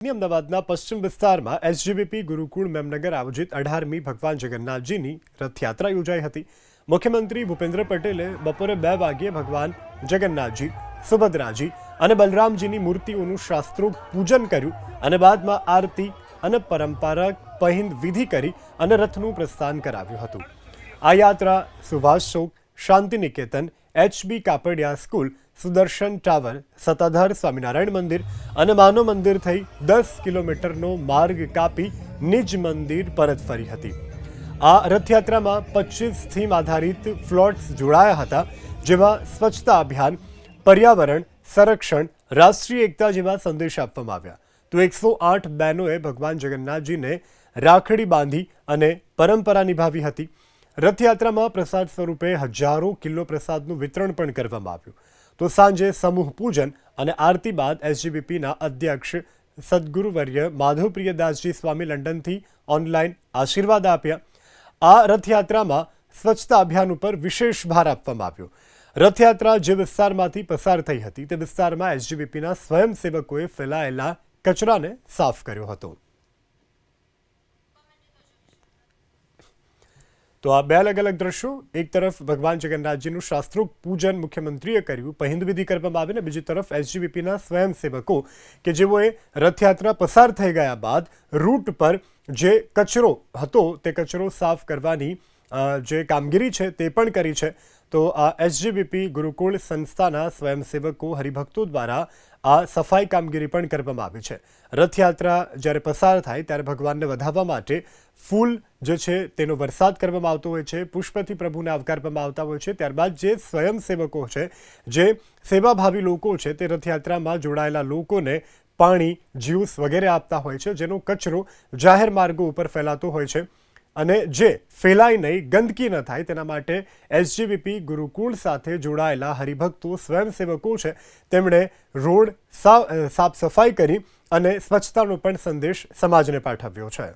અમદાવાદના પશ્ચિમ વિસ્તારમાં એસજીબીપી ગુરુકુળ મેમનગર આયોજિત અઢારમી ભગવાન જગન્નાથજીની રથયાત્રા યોજાઈ હતી. મુખ્યમંત્રી ભૂપેન્દ્ર પટેલે બપોરે બે વાગ્યે ભગવાન જગન્નાથજી, સુભદ્રાજી અને બલરામજીની મૂર્તિઓનું શાસ્ત્રોક્ત પૂજન કર્યું અને બાદમાં આરતી અને પરંપરા પહિંદ વિધિ કરી અને રથનું પ્રસ્થાન કરાવ્યું હતું. આ યાત્રા, Subhash Chowk Shanti Niketan HB Kapadia school Sudarshan tower, Sattadhar Swaminarayan મંદિર અને માનવ મંદિર થઈ દસ કિલોમીટરનો માર્ગ કાપી નિજ મંદિર પરત ફરી હતી. આ રથયાત્રામાં પચીસ થીમ આધારિત ફ્લોટ્સ જોડાયા હતા, જેમાં સ્વચ્છતા અભિયાન, પર્યાવરણ, સંરક્ષણ, રાષ્ટ્રીય એકતા જેવા સંદેશ આપવામાં આવ્યા. તો એકસો આઠ બહેનોએ ભગવાન જગન્નાથજીને રાખડી બાંધી અને પરંપરા નિભાવી હતી. રથયાત્રામાં પ્રસાદ સ્વરૂપે હજારો કિલો પ્રસાદનું વિતરણ પણ કરવામાં આવ્યું. તો સાંજે સમૂહ પૂજન અને આરતી બાદ એસજીબીપીના અધ્યક્ષ સદગુરુવર્ય માધવપ્રિયદાસજી સ્વામી લંડનથી ઓનલાઈન આશીર્વાદ આપ્યા. આ રથયાત્રામાં સ્વચ્છતા અભિયાન ઉપર વિશેષ ભાર આપવામાં આવ્યો. રથયાત્રા જે વિસ્તારમાંથી પસાર થઈ હતી તે વિસ્તારમાં એસજીબીપીના સ્વયંસેવકોએ ફેલાયેલા કચરાને સાફ કર્યો હતો. તો આ બે અલગ અલગ દ્રશ્યો, એક તરફ ભગવાન જગન્નાથજીનું શાસ્ત્રોક્ત પૂજન મુખ્યમંત્રીએ કર્યું પહિંદવિધિ કરવામાં આવી ને બીજી તરફ એસજીબીપીના સ્વયંસેવકો, કે જેઓએ રથયાત્રા પસાર થઈ ગયા બાદ રૂટ પર જે કચરો હતો તે કચરો સાફ કરવાની જે કામગીરી છે તે પણ કરી છે. તો આ એસજીબીપી ગુરુકુળ સંસ્થાના સ્વયંસેવકો હરિભક્તો દ્વારા આ સફાઈ કામગીરી પણ કરવામાં આવી છે. રથયાત્રા જ્યારે પસાર થાય ત્યારે ભગવાનને વધાવવા માટે ફૂલ જે છે તેનો વરસાદ કરવામાં આવતો હોય છે, પુષ્પથી પ્રભુને આવકારવામાં આવતા હોય છે. ત્યારબાદ જે સ્વયંસેવકો છે, જે સેવાભાવી લોકો છે તે રથયાત્રામાં જોડાયેલા લોકોને પાણી, જ્યુસ વગેરે આપતા હોય છે, જેનો કચરો જાહેર માર્ગો ઉપર ફેલાતો હોય છે. અને જે ફેલાય નહીં, ગંદકી ન થાય, તેના માટે એસજીબીપી ગુરુકુળ સાથે જોડાયેલા હરિભક્તો સ્વયંસેવકો છે. તેમણે રોડ સાફ સફાઈ કરી અને સ્વચ્છતાનો પણ સંદેશ સમાજને પાઠવ્યો છે.